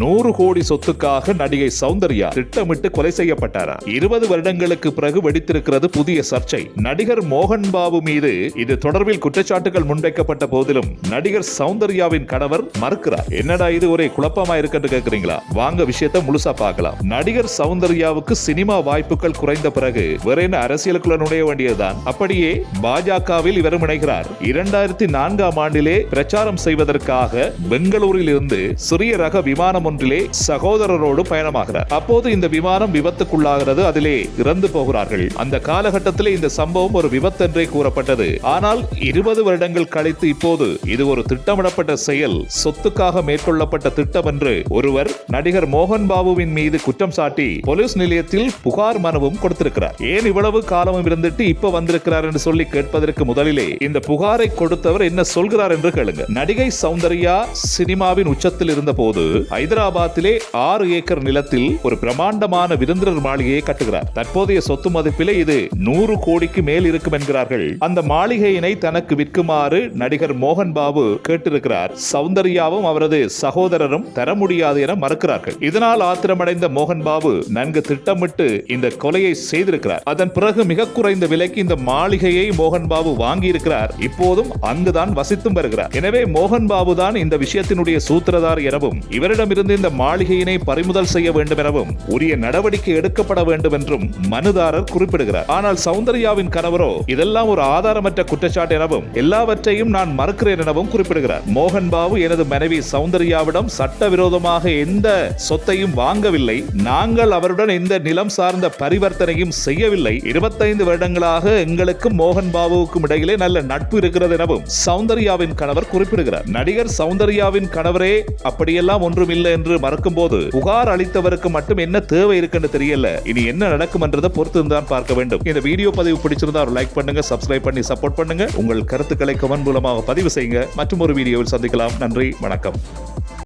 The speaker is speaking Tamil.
நூறு கோடி சொத்துக்காக நடிகை சௌந்தர்யா திட்டமிட்டு கொலை செய்யப்பட்டாரா? இருபது வருடங்களுக்கு பிறகு வெடித்திருக்கிறது புதிய சர்ச்சை. நடிகர் மோகன் பாபு மீது இது தொடர்பில் குற்றச்சாட்டுகள் முன்வைக்கப்பட்ட போதிலும் நடிகர் சௌந்தர்யாவின் கணவர் மறுக்கிறார். என்னடா இது ஒரே குழப்பமா இருக்குன்னு கேக்குறீங்களா? வாங்க விஷயத்தை முழுசா பார்க்கலாம். நடிகர் சௌந்தர்யாவுக்கு சினிமா வாய்ப்புகள் குறைந்த பிறகு வேற என்ன அரசியலுக்குள்ள நுழைய வேண்டியதுதான்? அப்படியே பாஜகவில் இவரும் இணைகிறார். இரண்டாயிரத்தி நான்காம் ஆண்டிலே பிரச்சாரம் செய்வதற்காக பெங்களூரில் இருந்து சிறிய ரக விமானம் ஒன்றிலே சகோதரரோடு பயணமாகிறார். அப்போது இந்த விமானம் விபத்துக்குள்ளாகிறது அதிலே இறந்து போகிறார்கள். அந்த காலகட்டத்திலே இந்த சம்பவம் ஒரு விபத்து என்றே கூறப்பட்டது. ஆனால் இருபது வருடங்கள் கழித்து இப்போது இது ஒரு திட்டமிடப்பட்ட செயல். சொத்துக்காக மேற்கொள்ளப்பட்ட திட்டம் என்று ஒருவர் நடிகர் மோகன் பாபுவின் மீது குற்றம் சாட்டி போலீஸ் நிலையத்தில் புகார் மனுவும் கொடுத்திருக்கிறார். ஏன் இவ்வளவு காலமும் இருந்துட்டு இப்ப வந்திருக்கிறார் என்று சொல்லி கேட்பதற்கு முதலிலே இந்த புகாரை கொடுத்தவர் என்ன சொல்கிறார் என்று கேளுங்க. நடிகை சௌந்தர்யா சினிமாவின் உச்சத்தில் இருந்த போது ஹைதராபாத்திலே ஆறு ஏக்கர் நிலத்தில் ஒரு பிரமாண்டமான விருந்தினர் மாளிகையை கட்டுகிறார். தற்போதைய சொத்து மதிப்பிலே இது நூறு கோடிக்கு மேல் இருக்கும் என்கிறார்கள். அந்த மாளிகையினை தனக்கு விற்குமாறு நடிகர் மோகன் பாபு கேட்டிருக்கிறார். சௌந்தர்யாவும் அவரது சகோதரரும் தர முடியாது என மறுக்கிறார்கள். இதனால் ஆத்திரமடைந்த மோகன் பாபு நன்கு திட்டமிட்டு இந்த கொலையை செய்திருக்கிறார். அதன் பிறகு மிக குறைந்த விலைக்கு இந்த மாளிகையை மோகன் பாபு வாங்கி இருக்கிறார் இப்போதும் அங்குதான் வசித்தும் வருகிறார். எனவே மோகன் பாபு தான் இந்த விஷயத்தினுடைய சூத்திரதார் எனவும் இவரிடமிருந்து இந்த மாளிகையினை பறிமுதல் செய்ய வேண்டும் எனவும் உரிய நடவடிக்கை எடுக்கப்பட வேண்டும் என்றும் மனுதாரர் குறிப்பிடுகிறார். ஆனால் சௌந்தர்யாவின் கணவரோ இதெல்லாம் ஒரு ஆதாரமற்ற குற்றச்சாட்டு எனவும் எல்லாவற்றையும் நான் மறுக்கிறேன் எனவும் குறிப்பிடுகிறார். மோகன் பாபு எனது மனைவி சௌந்தர்யாவிடம் சட்டவிரோதமாக எந்த சொத்தையும் வாங்கவில்லை. நாங்கள் அவருடன் எந்த நிலம் சார்ந்த பரிவர்த்தனையும் செய்யவில்லை. இருபத்தைந்து வருடங்களாக எங்களுக்கும் மோகன் பாபுவுக்கும் இடையிலே நல்ல நட்பு இருக்கிறது எனவும் சௌந்தர்யாவின் கணவர் குறிப்பிடுகிறார். நடிகர் சௌந்தர்யாவின் கணவரே அப்படியெல்லாம் ஒன்றும் இல்லை என்று மறுக்கும் போது புகார் அளித்தவருக்கு மட்டும் என்ன தேவை இருக்குன்னு தெரியல. இனி என்ன நடக்கும் என்றதை பொறுத்து தான் பார்க்க வேண்டும். இந்த வீடியோ பதிவு பிடிச்சிருந்தா லைக் பண்ணுங்க சப்ஸ்கிரைப் பண்ணி சப்போர்ட் பண்ணுங்க. உங்கள் கருத்துக்களை கமெண்ட் மூலமாக பதிவு செய்யுங்க. மற்றும் ஒரு வீடியோவில் சந்திக்கலாம். நன்றி வணக்கம்.